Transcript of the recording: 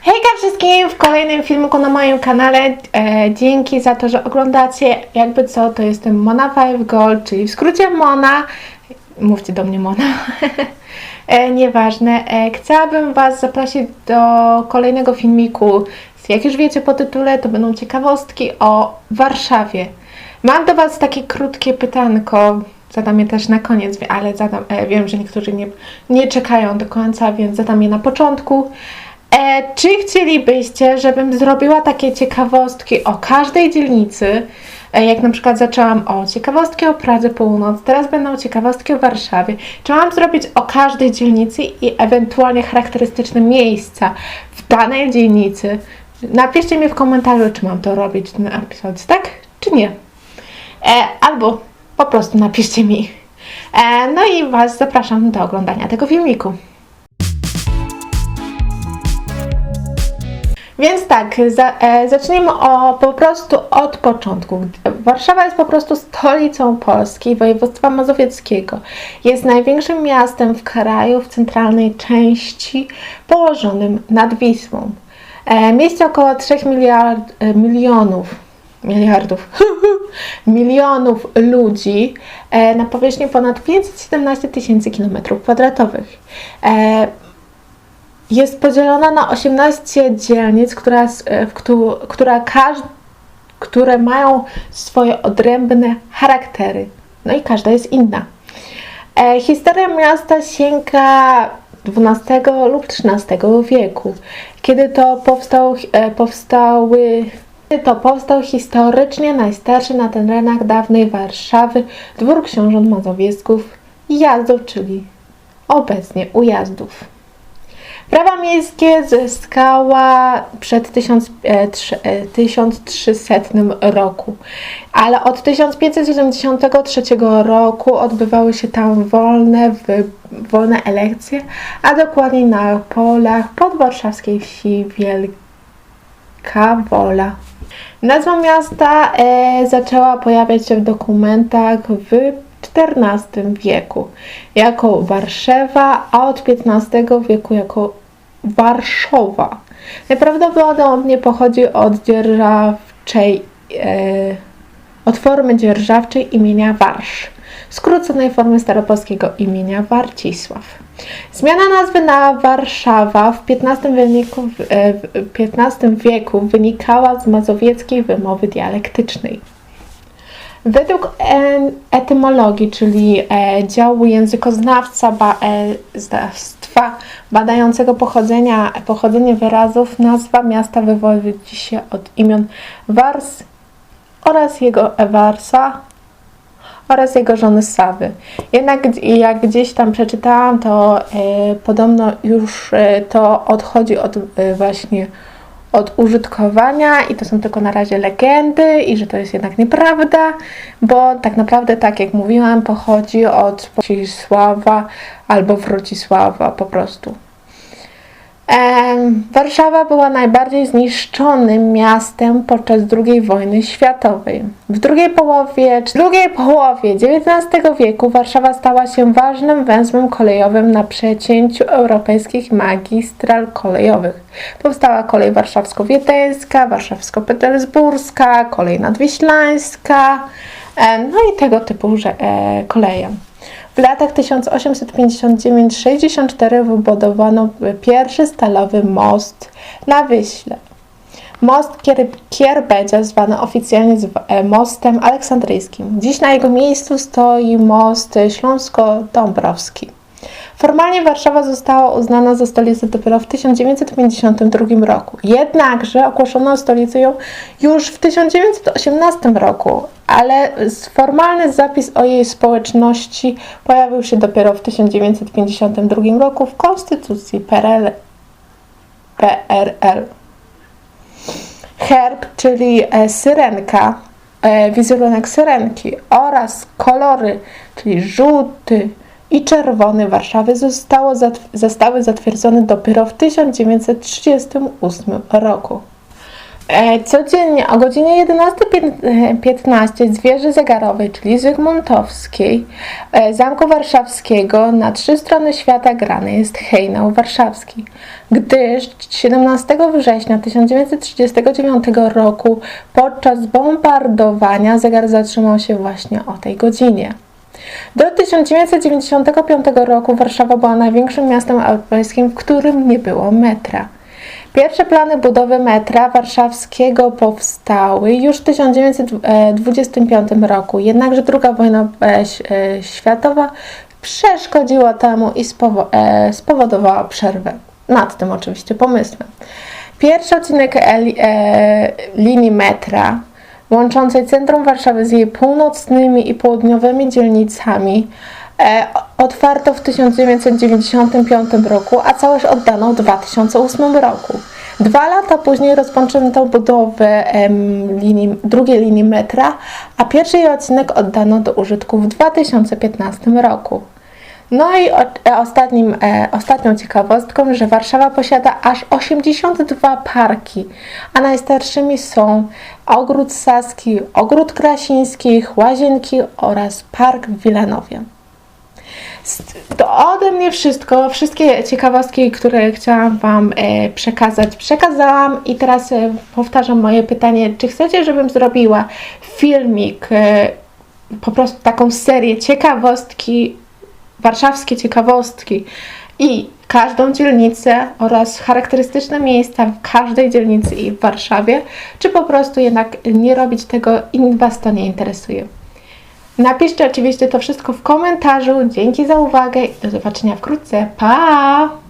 Hejka wszystkim w kolejnym filmiku na moim kanale. E, dzięki za to, że oglądacie. Jakby co, to jestem Mona 5 Gold, czyli w skrócie Mona. Mówcie do mnie Mona. e, nieważne. E, chciałabym Was zaprosić do kolejnego filmiku. Jak już wiecie po tytule, to będą ciekawostki o Warszawie. Mam do Was takie krótkie pytanko. Zadam je też na koniec, ale zadam, e, wiem, że niektórzy nie, nie czekają do końca, więc zadam je na początku. E, czy chcielibyście, żebym zrobiła takie ciekawostki o każdej dzielnicy? E, jak na przykład zaczęłam o ciekawostki o Pradze Północ, teraz będą ciekawostki o Warszawie. Czy mam zrobić o każdej dzielnicy i ewentualnie charakterystyczne miejsca w danej dzielnicy? Napiszcie mi w komentarzu, czy mam to robić, napisać tak, czy nie. E, albo po prostu napiszcie mi. E, no i Was zapraszam do oglądania tego filmiku. Więc tak, za, e, zacznijmy o, po prostu od początku. Warszawa jest po prostu stolicą Polski, województwa mazowieckiego. Jest największym miastem w kraju w centralnej części położonym nad Wisłą. E, mieści około 3 miliard, e, milionów miliardów, milionów ludzi e, na powierzchni ponad 517 tysięcy kilometrów kwadratowych. Jest podzielona na 18 dzielnic, która, e, w któ- która które mają swoje odrębne charaktery. No i każda jest inna. E, historia miasta sięga XII lub XIII wieku, kiedy to powstał, e, powstały to powstał historycznie najstarszy na terenach dawnej Warszawy dwór książąt mazowiecków jazdów, czyli obecnie ujazdów. Prawa miejskie zyskała przed 1000, e, e, 1300 roku, ale od 1573 roku odbywały się tam wolne, wolne elekcje, a dokładniej na polach podwarszawskiej wsi Wielka Wola. Nazwa miasta e, zaczęła pojawiać się w dokumentach w XIV wieku jako Warszawa, a od XV wieku jako Warszowa. Najprawdopodobniej pochodzi od dzierżawczej, e, od formy dzierżawczej imienia Warsz, skróconej formy staropolskiego imienia Warcisław. Zmiana nazwy na Warszawa w XV wieku, e, w XV wieku wynikała z mazowieckiej wymowy dialektycznej. Według e- etymologii, czyli e, działu językoznawca ba, e, badającego pochodzenia, pochodzenie wyrazów, nazwa miasta wywodzi się od imion Wars oraz jego Ewarsa oraz jego żony Sawy. Jednak jak gdzieś tam przeczytałam, to e, podobno już e, to odchodzi od e, właśnie od użytkowania i to są tylko na razie legendy i że to jest jednak nieprawda, bo tak naprawdę, tak jak mówiłam, pochodzi od Wrocisława albo Wrocisława po prostu. Warszawa była najbardziej zniszczonym miastem podczas II wojny światowej. W drugiej połowie, drugiej połowie XIX wieku Warszawa stała się ważnym węzłem kolejowym na przecięciu europejskich magistral kolejowych. Powstała kolej warszawsko-wiedeńska, warszawsko-petersburska, kolej nadwiślańska, no i tego typu że- e, koleje. W latach 1859-64 wybudowano pierwszy stalowy most na Wyśle. Most Kier- Kierbedzia, zwany oficjalnie e, mostem aleksandryjskim. Dziś na jego miejscu stoi most śląsko-dąbrowski. Formalnie Warszawa została uznana za stolicę dopiero w 1952 roku. Jednakże ogłoszono stolicę ją już w 1918 roku, ale formalny zapis o jej społeczności pojawił się dopiero w 1952 roku w Konstytucji PRL. PRL. Herb, czyli e, syrenka, e, wizerunek syrenki oraz kolory, czyli żółty i czerwony Warszawy zostało zostały zatwierdzone dopiero w 1938 roku. E, Codziennie o godzinie 11.15 z wieży zegarowej, czyli Zygmuntowskiej, Zamku Warszawskiego na trzy strony świata grany jest hejnał warszawski, gdyż 17 września 1939 roku podczas bombardowania zegar zatrzymał się właśnie o tej godzinie. Do 1995 roku Warszawa była największym miastem europejskim, w którym nie było metra. Pierwsze plany budowy metra warszawskiego powstały już w 1925 roku, jednakże II wojna e, e, światowa przeszkodziła temu i e, spowodowała przerwę. Nad tym oczywiście pomysłem. Pierwszy odcinek li- linii metra łączącej centrum Warszawy z jej północnymi i południowymi dzielnicami e, otwarto w 1995 roku, a całość oddano w 2008 roku. Dwa lata później rozpoczęto budowę em, linii, drugiej linii metra, a pierwszy jej odcinek oddano do użytku w 2015 roku. No i e, ostatnim, e, ostatnią ciekawostką, że Warszawa posiada aż 82 parki, a najstarszymi są Ogród Saski, Ogród Krasińskich, Łazienki oraz Park w Wilanowie. To ode mnie wszystko. Wszystkie ciekawostki, które chciałam Wam e, przekazać, przekazałam i teraz powtarzam moje pytanie, czy chcecie, żebym zrobiła filmik, po prostu taką serię ciekawostki, warszawskie ciekawostki i każdą dzielnicę oraz charakterystyczne miejsca w każdej dzielnicy i w Warszawie, czy po prostu jednak nie robić tego i Was to nie interesuje. Napiszcie oczywiście to wszystko w komentarzu. Dzięki za uwagę i do zobaczenia wkrótce. Pa!